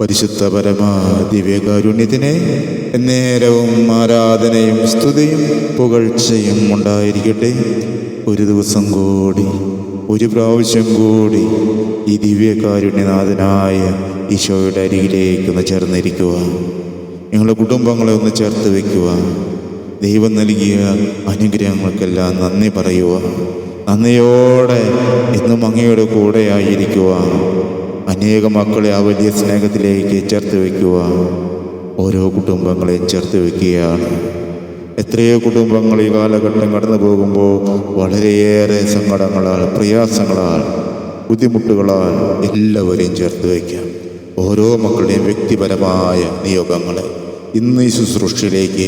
പരിശുദ്ധ പരമാ ദിവ്യകാരുണ്യത്തിനെ നേരവും ആരാധനയും സ്തുതിയും പുകഴ്ചയും ഉണ്ടായിരിക്കട്ടെ. ഒരു ദിവസം കൂടി ഒരു പ്രാവശ്യം കൂടി ഈ ദിവ്യകാരുണ്യനാഥനായ ഈശോയുടെ അരികിലേക്ക് ഒന്ന് ചേർന്നിരിക്കുക. നിങ്ങളുടെ കുടുംബങ്ങളെ ഒന്ന് ചേർത്ത് വയ്ക്കുക ദൈവം നൽകിയ അനുഗ്രഹങ്ങൾക്കെല്ലാം നന്ദി പറയുക. നന്ദിയോടെ എന്നും അങ്ങയുടെ കൂടെ ആയിരിക്കുക. അനേക മക്കളെ ആ വലിയ സ്നേഹത്തിലേക്ക് ചേർത്ത് വയ്ക്കുക. ഓരോ കുടുംബങ്ങളെയും ചേർത്ത് വയ്ക്കുകയാണ്. എത്രയോ കുടുംബങ്ങൾ ഈ കാലഘട്ടം കടന്നു പോകുമ്പോൾ വളരെയേറെ സങ്കടങ്ങളാൽ പ്രയാസങ്ങളാൽ ബുദ്ധിമുട്ടുകളാൽ എല്ലാവരെയും ചേർത്ത് വയ്ക്കാം. ഓരോ മക്കളുടെയും വ്യക്തിപരമായ നിയോഗങ്ങളെ ഇന്ന് ഈ ശുശ്രൂഷയിലേക്ക്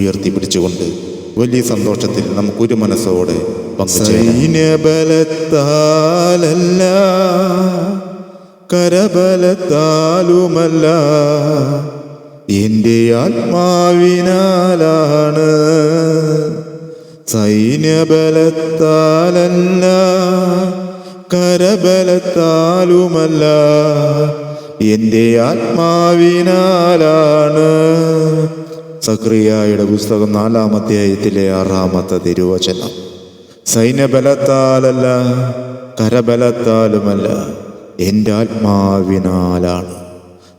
ഉയർത്തിപ്പിടിച്ചുകൊണ്ട് വലിയ സന്തോഷത്തിൽ നമുക്കൊരു മനസ്സോടെ സൈന്യബലത്താലല്ല. കരബലത്താലുമല്ല. എന്റെ ആത്മാവിനാലാണ് സൈന്യബലത്താലല്ല കരബലത്താലുമല്ല. എന്റെ ആത്മാവിനാലാണ്. സക്രിയായുടെ പുസ്തകം നാലാമത്തെ അയത്തിലെ ആറാമത്തെ തിരുവചനം. സൈന്യബലത്താലല്ല കരബലത്താലുമല്ല. എന്റെ ആത്മാവിനാലാണ്.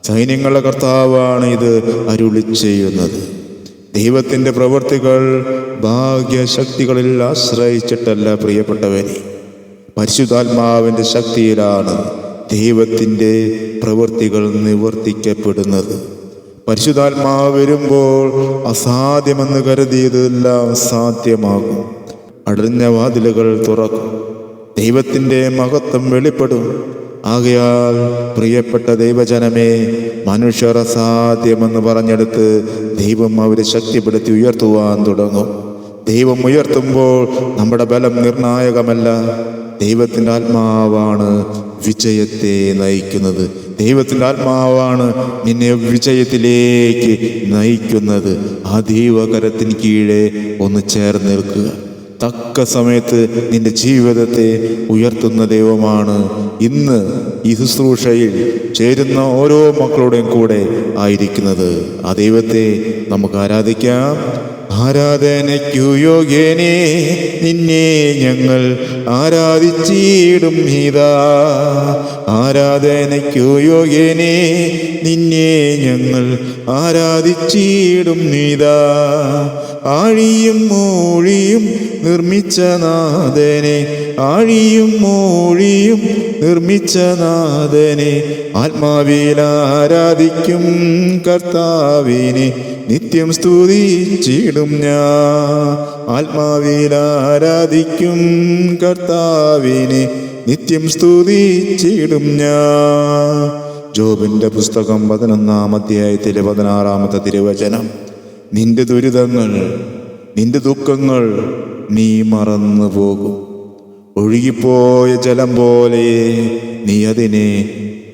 സൈന്യങ്ങളുടെ കർത്താവാണ് ഇത് അരുളി ചെയ്യുന്നത്. ദൈവത്തിന്റെ പ്രവൃത്തികൾ ഭാഗ്യശക്തികളിൽ ആശ്രയിച്ചിട്ടല്ല പ്രിയപ്പെട്ടവനെ. പരിശുദ്ധാത്മാവിന്റെ ശക്തിയിലാണ് ദൈവത്തിന്റെ പ്രവൃത്തികൾ നിവർത്തിക്കപ്പെടുന്നത്. പരിശുദ്ധാത്മാവ് വരുമ്പോൾ അസാധ്യമെന്ന് കരുതിയതെല്ലാം സാധ്യമാകും. അടഞ്ഞ വാതിലുകൾ തുറക്കും. ദൈവത്തിന്റെ മഹത്വം വെളിപ്പെടും. ആകയാൽ പ്രിയപ്പെട്ട ദൈവജനമേ മനുഷ്യർ അസാധ്യമെന്ന് പറഞ്ഞെടുത്ത് ദൈവം അവരെ ശക്തിപ്പെടുത്തി ഉയർത്തുവാൻ തുടങ്ങും. ദൈവം ഉയർത്തുമ്പോൾ നമ്മുടെ ബലം നിർണായകമല്ല. ദൈവത്തിന്റെ ആത്മാവാണ് വിജയത്തെ നയിക്കുന്നത്. ദൈവത്തിന്റെ ആത്മാവാണ് നിന്നെ വിജയത്തിലേക്ക് നയിക്കുന്നത്. ആ ദൈവകരത്തിന് കീഴെ ഒന്ന് ചേർന്ന് നിൽക്കുക. തക്ക സമയത്ത് നിന്റെ ജീവിതത്തെ ഉയർത്തുന്ന ദൈവമാണ്. ഇന്ന് ഈ ശുശ്രൂഷയിൽ ചേരുന്ന ഓരോ മക്കളുടെയും കൂടെ ആയിരിക്കുന്നത്. ആ ദൈവത്തെ നമുക്ക് ആരാധിക്കാം. ആരാധനയ്ക്കു യോഗ്യനെ നിന്നെ ഞങ്ങൾ ആരാധിച്ചിടും ഹിതാ ആരാധനയ്ക്കു യോഗ്യനെ നിന്നെ ഞങ്ങൾ ആരാധിച്ചിടും നീതാ. ആഴിയും മൂഴിയും നിർമ്മിച്ച നാഥനെ ആഴിയും മൂഴിയും നിർമ്മിച്ച നാഥനെ ആത്മാവിൽ ആരാധിക്കും കർത്താവിനെ നിത്യം സ്തുതിച്ചിടും ഞാൻ. ആത്മാവിൽ ആരാധിക്കും കർത്താവിനെ നിത്യം സ്തുതിച്ചിടും ഞാൻ. ജോബിന്റെ പുസ്തകം പതിനൊന്നാം അധ്യായത്തിലെ പതിനാറാമത്തെ തിരുവചനം. നിന്റെ ദുരിതങ്ങൾ നിന്റെ ദുഃഖങ്ങൾ നീ മറന്നു പോകും. ഒഴുകിപ്പോയ ജലം പോലെ നീ അതിനെ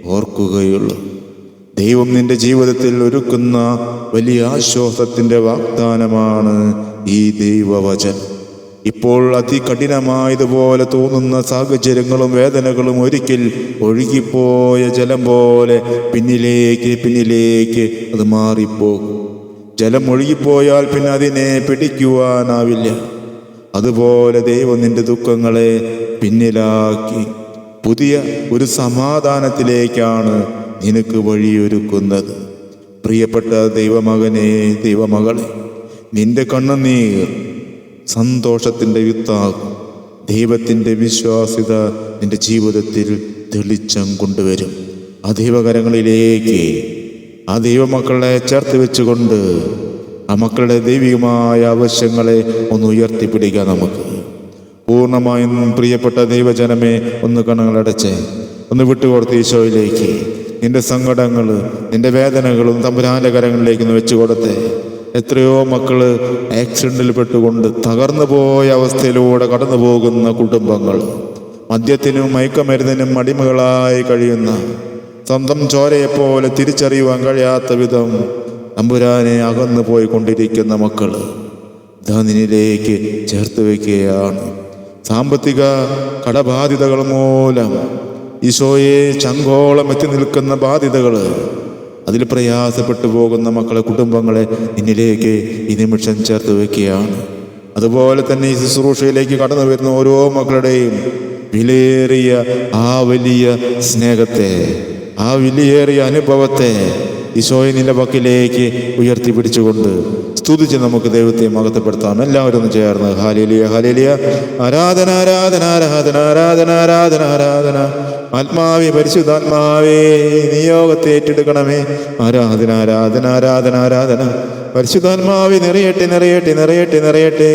ഓർക്കുകയുള്ളൂ. ദൈവം നിന്റെ ജീവിതത്തിൽ ഒരുക്കുന്ന വലിയ ആശ്വാസത്തിന്റെ വാഗ്ദാനമാണ് ഈ ദൈവവചനം. ഇപ്പോൾ അതികഠിനമായതുപോലെ തോന്നുന്ന സാഹചര്യങ്ങളും വേദനകളും ഒരിക്കൽ ഒഴുകിപ്പോയ ജലം പോലെ പിന്നിലേക്ക് പിന്നിലേക്ക് അത് മാറിപ്പോകും. ജലം ഒഴുകിപ്പോയാൽ പിന്നെ അതിനെ പിടിക്കുവാനാവില്ല. അതുപോലെ ദൈവം നിന്റെ ദുഃഖങ്ങളെ പിന്നിലാക്കി. പുതിയ ഒരു സമാധാനത്തിലേക്കാണ് നിനക്ക് വഴിയൊരുക്കുന്നത്. പ്രിയപ്പെട്ട ദൈവമകനെ ദൈവമകളെ നിന്റെ കണ്ണുനീർ സന്തോഷത്തിന്റെ വിത്താകും. ദൈവത്തിന്റെ വിശ്വാസ്യത നിന്റെ ജീവിതത്തിൽ തെളിച്ചം കൊണ്ടുവരും. ആ ആ ദൈവമക്കളെ ചേർത്ത് വെച്ചുകൊണ്ട് ആ മക്കളുടെ ദൈവികമായ ആവശ്യങ്ങളെ ഒന്ന് ഉയർത്തിപ്പിടിക്കുക നമുക്ക്. പൂർണമായും പ്രിയപ്പെട്ട ദൈവജനമേ ഒന്ന് കണ്ണുകളടച്ച് ഒന്ന് വിട്ടുകൊടുത്ത് ഈശോയിലേക്ക്. നിന്റെ സങ്കടങ്ങൾ നിന്റെ വേദനകളും തമ്പുരാന്റെ കരങ്ങളിലേക്ക് ഒന്ന് വെച്ചു കൊടുത്തേ എത്രയോ മക്കൾ ആക്സിഡന്റിൽ പെട്ടുകൊണ്ട് തകർന്നു പോയ അവസ്ഥയിലൂടെ കടന്നു പോകുന്ന കുടുംബങ്ങൾ മദ്യത്തിനും മയക്കമരുന്നിനും അടിമകളായി കഴിയുന്ന സ്വന്തം ചോരയെപ്പോലെ തിരിച്ചറിയുവാൻ കഴിയാത്ത വിധം അമ്പുരാനെ അകന്നു പോയിക്കൊണ്ടിരിക്കുന്ന മക്കൾ ധനിലേക്ക് ചേർത്ത് വയ്ക്കുകയാണ് സാമ്പത്തിക കടബാധ്യതകൾ മൂലം ഈശോയെ ചങ്കോളം എത്തി നിൽക്കുന്ന ബാധ്യതകൾ അതിൽ പ്രയാസപ്പെട്ടു പോകുന്ന മക്കളെ കുടുംബങ്ങളെ നിന്നിലേക്ക് ഈ നിമിഷം ചേർത്ത് വയ്ക്കുകയാണ് അതുപോലെ തന്നെ ഈ ശുശ്രൂഷയിലേക്ക് കടന്നു വരുന്ന ഓരോ മക്കളുടെയും വിലയേറിയ ആ വലിയ സ്നേഹത്തെ ആ വിലയേറിയ അനുഭവത്തെ ഈശോയെ നിന്റെ പക്കിലേക്ക് ഉയർത്തി പിടിച്ചുകൊണ്ട് സ്തുതിച്ച് നമുക്ക് ദൈവത്തെ മഹത്വപ്പെടുത്താം. എല്ലാവരും ഒന്ന് ചേർന്ന് ഹാലേലിയ ഹാലേലിയ. ആരാധന ആരാധന ആരാധന ആരാധന ആരാധന ആരാധന. ആത്മാവേ പരിശുദ്ധാത്മാവേ നിയോഗത്തെ ഏറ്റെടുക്കണമേ. ആരാധന ആരാധന ആരാധന ആരാധന. പരിശുദ്ധാത്മാവേ നിറയട്ടെ നിറയട്ടെ നിറയട്ടെ നിറയട്ടെ.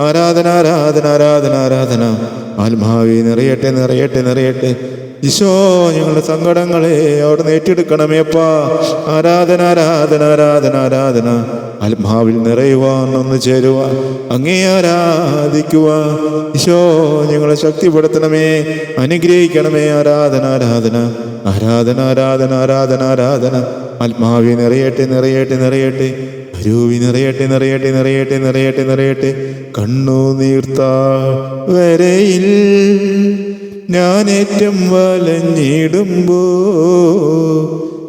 ആരാധന ആരാധന ആരാധന ആരാധന. ആത്മാവി നിറയട്ടെ നിറയട്ടെ നിറയട്ടെ. ഈശോ ഞങ്ങളുടെ സങ്കടങ്ങളെ അവിടെ ഏറ്റെടുക്കണമേ അപ്പാ. ആരാധന ആരാധന ആരാധന ആരാധന. ആത്മാവിൽ നിറയുവാൻ ഒന്ന് ചേരുവാൻ അങ്ങേ ആരാധിക്കുവാൻ. ഈശോ ഞങ്ങളെ ശക്തിപ്പെടുത്തണമേ അനുഗ്രഹിക്കണമേ. ആരാധന ആരാധന ആരാധന ആരാധന ആരാധന ആരാധന. ആത്മാവി നിറയട്ടെ നിറയട്ടെ നിറയട്ടെ. അരൂവി നിറയട്ടെ നിറയട്ടെ നിറയട്ടെ നിറയട്ടെ നിറയട്ടെ. കണ്ണു നീർത്ത വരയിൽ ഞാനേറ്റം വലഞ്ഞിടുമ്പോ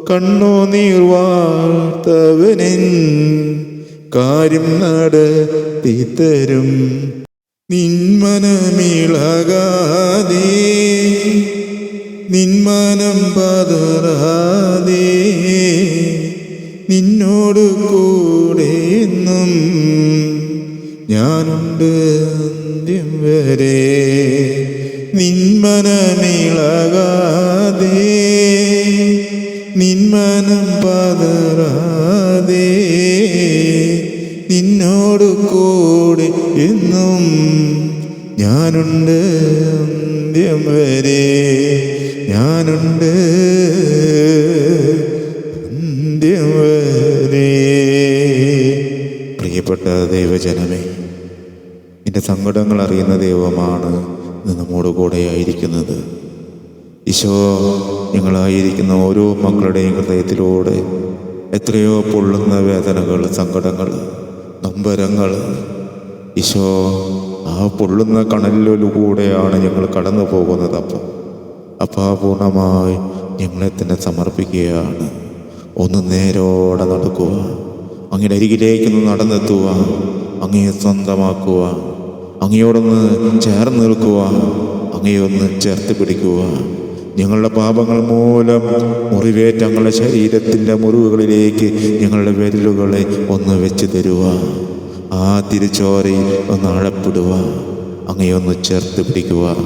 കണ്ണോ നീർവാർത്തവനെ കാര്യം നടത്തി തരും. നിന്മനമിളകാതെ നിന്മനം പതറാതെ നിന്നോട് കൂടെ എന്നും ഞാനുണ്ട് അന്ത്യം വരെ. നിന്മനമിളകാതെ നിന്മനം പതറാതെ നിന്നോട് കൂടെ എന്നും ഞാനുണ്ട് അന്ത്യം വരെ ഞാനുണ്ട് അന്ത്യം വരെ. പ്രിയപ്പെട്ട ദൈവജനമേ നിന്റെ സങ്കടങ്ങൾ അറിയുന്ന ദൈവമാണ്. ഇന്ന് നമ്മോട് കൂടെ ആയിരിക്കുന്നത്. ഈശോ ഞങ്ങളായിരിക്കുന്ന ഓരോ മക്കളുടെയും ഹൃദയത്തിലൂടെ എത്രയോ പൊള്ളുന്ന വേദനകൾ സങ്കടങ്ങൾ നൊമ്പരങ്ങൾ. ഈശോ ആ പൊള്ളുന്ന കണലിലൂടെയാണ് ഞങ്ങൾ കടന്നു പോകുന്നത് അപ്പം. പൂർണമായി ഞങ്ങളെ തന്നെ സമർപ്പിക്കുകയാണ്. ഒന്ന് നേരോടെ നടക്കുക. അങ്ങയുടെ അരികിലേക്കൊന്ന് നടന്നെത്തുക. അങ്ങയെ സ്വന്തമാക്കുക. അങ്ങയോടൊന്ന് ചേർന്ന് നിൽക്കുക അങ്ങയൊന്ന് ചേർത്ത് പിടിക്കുക. ഞങ്ങളുടെ പാപങ്ങൾ മൂലം മുറിവേറ്റ ഞങ്ങളുടെ ശരീരത്തിന്റെ മുറിവുകളിലേക്ക് ഞങ്ങളുടെ വിരലുകളെ ഒന്ന് വെച്ച് തരുക. ആ തിരിച്ചോരയിൽ ഒന്ന് ആഴപ്പെടുക അങ്ങയൊന്ന് ചേർത്ത് പിടിക്കുക.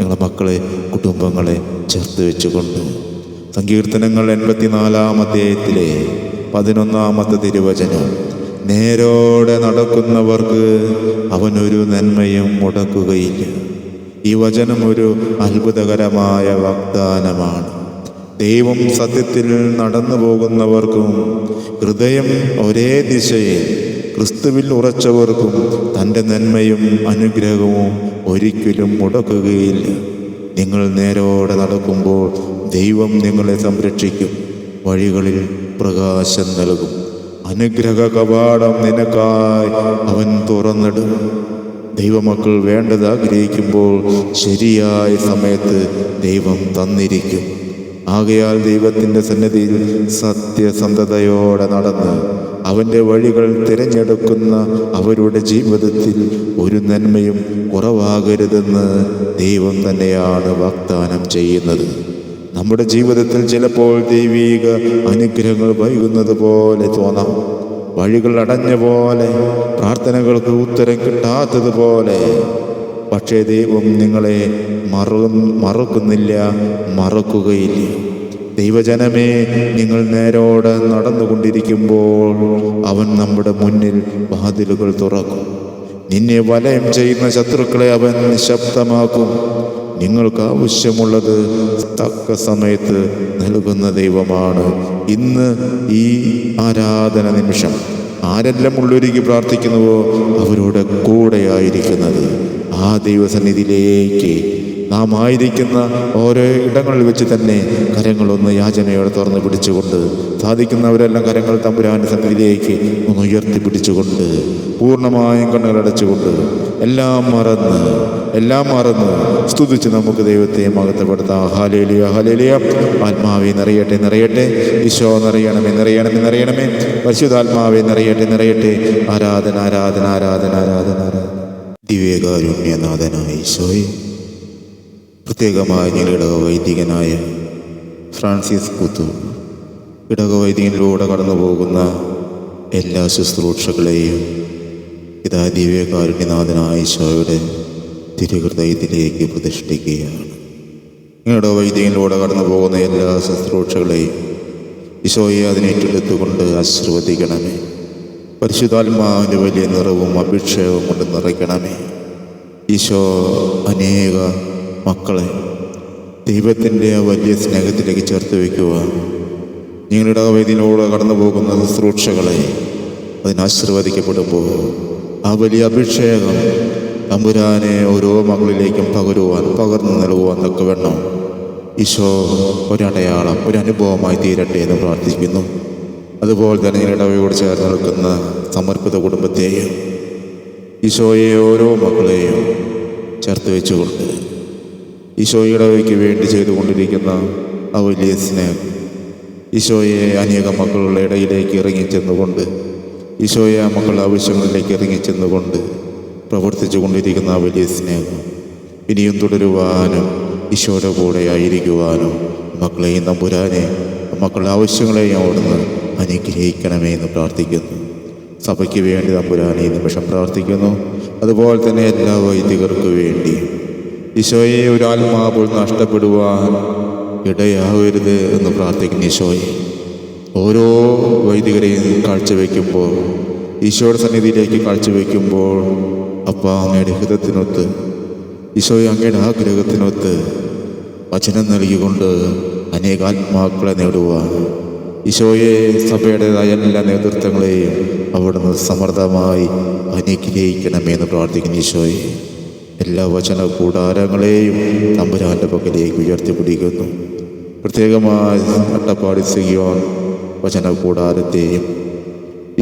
ഞങ്ങളുടെ മക്കളെ കുടുംബങ്ങളെ ചേർത്ത് വെച്ചുകൊണ്ട്. സങ്കീർത്തനങ്ങൾ എൺപത്തിനാലാം അധ്യായത്തിലെ പതിനൊന്നാമത്തെ തിരുവചനം. നേരോടെ നടക്കുന്നവർക്ക് അവനൊരു നന്മയും മുടക്കുകയില്ല. ഈ വചനം ഒരു അത്ഭുതകരമായ വാഗ്ദാനമാണ്. ദൈവം സത്യത്തിൽ നടന്നു പോകുന്നവർക്കും ഹൃദയം ഒരേ ദിശയിൽ ക്രിസ്തുവിൽ ഉറച്ചവർക്കും തന്റെ നന്മയും അനുഗ്രഹവും ഒരിക്കലും മുടക്കുകയില്ല. നിങ്ങൾ നേരോടെ നടക്കുമ്പോൾ ദൈവം നിങ്ങളെ സംരക്ഷിക്കും. വഴികളിൽ പ്രകാശം നൽകും. അനുഗ്രഹ കവാടം നിനക്കായി അവൻ തുറന്നിടും. ദൈവമക്കൾ വേണ്ടത് ആഗ്രഹിക്കുമ്പോൾ ശരിയായ സമയത്ത് ദൈവം തന്നിരിക്കും. ആകയാൽ ദൈവത്തിന്റെ സന്നിധിയിൽ സത്യസന്ധതയോടെ നടന്ന് അവന്റെ വഴികൾ തിരഞ്ഞെടുക്കുന്ന അവരുടെ ജീവിതത്തിൽ ഒരു നന്മയും കുറവാകരുതെന്ന് ദൈവം തന്നെയാണ് വാഗ്ദാനം ചെയ്യുന്നത്. നമ്മുടെ ജീവിതത്തിൽ ചിലപ്പോൾ ദൈവീക അനുഗ്രഹങ്ങൾ വൈകുന്നത് പോലെ തോന്നാം. വഴികൾ അടഞ്ഞ പോലെ പ്രാർത്ഥനകൾക്ക് ഉത്തരം കിട്ടാത്തതുപോലെ പക്ഷേ ദൈവം നിങ്ങളെ മറു മറക്കുന്നില്ല മറക്കുകയില്ല. ദൈവജനമേ നിങ്ങൾ നേരോടെ നടന്നുകൊണ്ടിരിക്കുമ്പോൾ അവൻ നമ്മുടെ മുന്നിൽ വാതിലുകൾ തുറക്കും. നിന്നെ വലയം ചെയ്യുന്ന ശത്രുക്കളെ അവൻ നിശബ്ദമാക്കും. നിങ്ങൾക്ക് ആവശ്യമുള്ളത് തക്ക സമയത്ത് നൽകുന്ന ദൈവമാണ്. ഇന്ന് ഈ ആരാധന നിമിഷം ആരെല്ലാം ഉള്ളൊരുക്കി പ്രാർത്ഥിക്കുന്നുവോ അവരുടെ കൂടെയായിരിക്കുന്നത്. ആ ദൈവസന്നിധിയിലേക്ക് നാം ആയിരിക്കുന്ന ഓരോ ഇടങ്ങളിൽ വെച്ച് തന്നെ കരങ്ങളൊന്ന് യാചനയോടെ തുറന്ന് പിടിച്ചുകൊണ്ട് സാധിക്കുന്നവരെല്ലാം കരങ്ങൾ തമ്പുരാന്റെ സന്നിധിയിലേക്ക് ഒന്ന് ഉയർത്തി പിടിച്ചുകൊണ്ട് പൂർണമായും കണ്ണുകളടച്ചുകൊണ്ട് എല്ലാം മറന്ന് എല്ലാം മറന്ന് സ്തുതിച്ച് നമുക്ക് ദൈവത്തെ മകത്തപ്പെടുത്താം ഹലേലിയ ഹലേലിയ ആത്മാവെ നിറയട്ടെ നിറയട്ടെ. ഈശോ നിറയണമേ നിറയണമേ നിറയണമേ. പരിശുദ്ധാത്മാവെ നിറയട്ടെ നിറയട്ടെ. ആരാധന ആരാധന ആരാധന ആരാധന ആരാധന. ദിവ്യകാരുണ്യനാഥനായ ഈശോയെ. പ്രത്യേകമായി ഞങ്ങളുടെ വൈദികനായ ഫ്രാൻസിസ് പുത്തു. ഇടകവൈദികനിലൂടെ കടന്നു പോകുന്ന എല്ലാ ശുശ്രൂഷകളെയും ഇതാ ദിവ്യകാരുണ്യനാഥനായ ഈശോയുടെ തിരുഹൃദയത്തിലേക്ക് പ്രതിഷ്ഠിക്കുകയാണ്. നിങ്ങളുടെ വൈദ്യയിലൂടെ കടന്നു പോകുന്ന എല്ലാ ശുശ്രൂഷകളെയും ഈശോയെ അതിനേറ്റെടുത്തുകൊണ്ട് ആശീർവദിക്കണമേ. പരിശുദ്ധാത്മാവിന്റെ വലിയ നിറവും അഭിഷേകവും കൊണ്ട് നിറയ്ക്കണമേ. ഈശോ അനേക മക്കളെ ദൈവത്തിന്റെ വലിയ സ്നേഹത്തിലേക്ക് ചേർത്ത് വയ്ക്കുക നിങ്ങളുടെ വൈദ്യയിലൂടെ കടന്നു പോകുന്ന ശുശ്രൂഷകളെ അതിനാശീർവദിക്കപ്പെടുമ്പോൾ ആ വലിയ അഭിഷേകം തമ്പുരാനെ ഓരോ മകളിലേക്കും പകരുവാൻ പകർന്നു നൽകുവാൻ തക്ക വേണം. ഈശോ ഒരടയാളം ഒരനുഭവമായി തീരട്ടെ എന്ന് പ്രാർത്ഥിക്കുന്നു. അതുപോലെ തന്നെ ഇടവയോട് ചേർന്ന് നിൽക്കുന്ന സമർപ്പിത കുടുംബത്തെയും ഈശോയെ ഓരോ മക്കളെയും ചേർത്ത് വെച്ചുകൊണ്ട് ഈശോ ഇടവയ്ക്ക് വേണ്ടി ചെയ്തുകൊണ്ടിരിക്കുന്ന ആ വലിയ സ്നേഹം ഈശോയെ അനേക മക്കളുടെ ഇടയിലേക്ക് ഇറങ്ങിച്ചെന്നുകൊണ്ട് ഈശോയെ ആ മക്കളുടെ ആവശ്യങ്ങളിലേക്ക് ഇറങ്ങിച്ചെന്നുകൊണ്ട് പ്രവർത്തിച്ചു കൊണ്ടിരിക്കുന്ന ആ വലിയ സ്നേഹം ഇനിയും തുടരുവാനും ഈശോയുടെ കൂടെ ആയിരിക്കുവാനും മക്കളെയും നമ്പുരാനെ മക്കളുടെ ആവശ്യങ്ങളെയും അവിടുന്ന് അനുഗ്രഹിക്കണമേ എന്ന് പ്രാർത്ഥിക്കുന്നു. സഭയ്ക്ക് വേണ്ടി നമ്പുരാനെ ഈ നിമിഷം പ്രാർത്ഥിക്കുന്നു. അതുപോലെ തന്നെ എല്ലാ വൈദികർക്ക് വേണ്ടി ഈശോയെ ഒരു ആത്മാവ് നഷ്ടപ്പെടുവാൻ ഇടയാവരുത് എന്ന് പ്രാർത്ഥിക്കുന്നു ഈശോയെ. ഓരോ വൈദികരെയും കാഴ്ചവെക്കുമ്പോൾ ഈശോയുടെ സന്നിധിയിലേക്ക് കാഴ്ചവെക്കുമ്പോൾ അപ്പ അങ്ങയുടെ ഹിതത്തിനൊത്ത് ഈശോയെ അങ്ങയുടെ ആഗ്രഹത്തിനൊത്ത് വചനം നൽകിക്കൊണ്ട് അനേക ആത്മാക്കളെ നേടുവാൻ. ഈശോയെ സഭയുടേതായ എല്ലാ നേതൃത്വങ്ങളെയും അവിടുന്ന് സമർത്ഥമായി അനുഗ്രഹിക്കണമെന്ന് പ്രാർത്ഥിക്കുന്നു ഈശോയെ. എല്ലാ വചന കൂടാരങ്ങളെയും തമ്പുരാന്റെ പക്കലേക്ക് ഉയർത്തിപ്പിടിക്കുന്നു. പ്രത്യേകമായി അട്ടപ്പാടി സിയോൻ വചന കൂടാരത്തെയും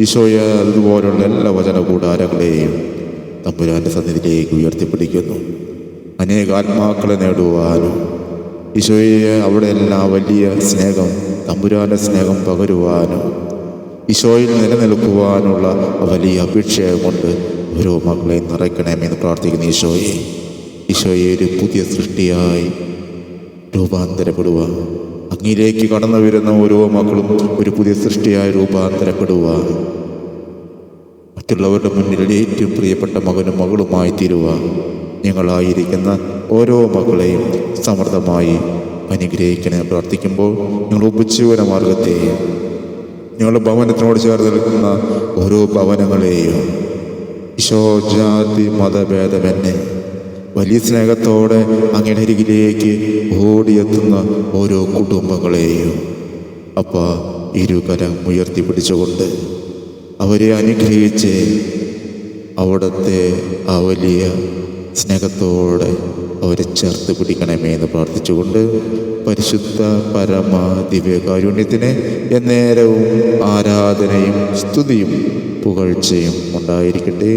ഈശോയെ അതുപോലുള്ള എല്ലാ വചന കൂടാരങ്ങളെയും തമ്പുരാന്റെ സന്നിധിയിലേക്ക് ഉയർത്തിപ്പിടിക്കുന്നു. അനേക ആത്മാക്കളെ നേടുവാനും ഈശോയെ അവിടെ എല്ലാം വലിയ സ്നേഹം തമ്പുരാന്റെ സ്നേഹം പകരുവാനും ഈശോയിൽ നിലനിൽക്കുവാനുള്ള വലിയ അപേക്ഷയെ കൊണ്ട് ഓരോ മക്കളെയും നിറയ്ക്കണമെന്ന് പ്രാർത്ഥിക്കുന്നു ഈശോയെ. ഈശോയെ ഒരു പുതിയ സൃഷ്ടിയായി രൂപാന്തരപ്പെടുക അങ്ങിലേക്ക് കടന്നു വരുന്ന ഓരോ മക്കളും ഒരു പുതിയ സൃഷ്ടിയായി രൂപാന്തരപ്പെടുക മറ്റുള്ളവരുടെ മുന്നിൽ ഏറ്റവും പ്രിയപ്പെട്ട മകനും മകളുമായി തീരുക. ഞങ്ങളായിരിക്കുന്ന ഓരോ മക്കളെയും സമൃദ്ധമായി അനുഗ്രഹിക്കണേ പ്രാർത്ഥിക്കുമ്പോൾ ഞങ്ങൾ ഉപജീവന മാർഗത്തെയും ഞങ്ങളുടെ ഭവനത്തിനോട് ചേർന്ന് നിൽക്കുന്ന ഓരോ ഭവനങ്ങളെയും ഈശോ ജാതി മതഭേദമെന്നെ വലിയ സ്നേഹത്തോടെ അങ്ങയുടെ അരികിലേക്ക് ഓടിയെത്തുന്ന ഓരോ കുടുംബങ്ങളെയും അപ്പ ഇരുകരം ഉയർത്തിപ്പിടിച്ചുകൊണ്ട് അവരെ അനുഗ്രഹിച്ച് അവിടുത്തെ ആ വലിയ സ്നേഹത്തോടെ അവരെ ചേർത്ത് പിടിക്കണമേ എന്ന് പ്രാർത്ഥിച്ചുകൊണ്ട് പരിശുദ്ധ പരമ ദിവ്യകാരുണ്യത്തിന് എന്നേരവും ആരാധനയും സ്തുതിയും പുകഴ്ചയും ഉണ്ടായിരിക്കട്ടെ.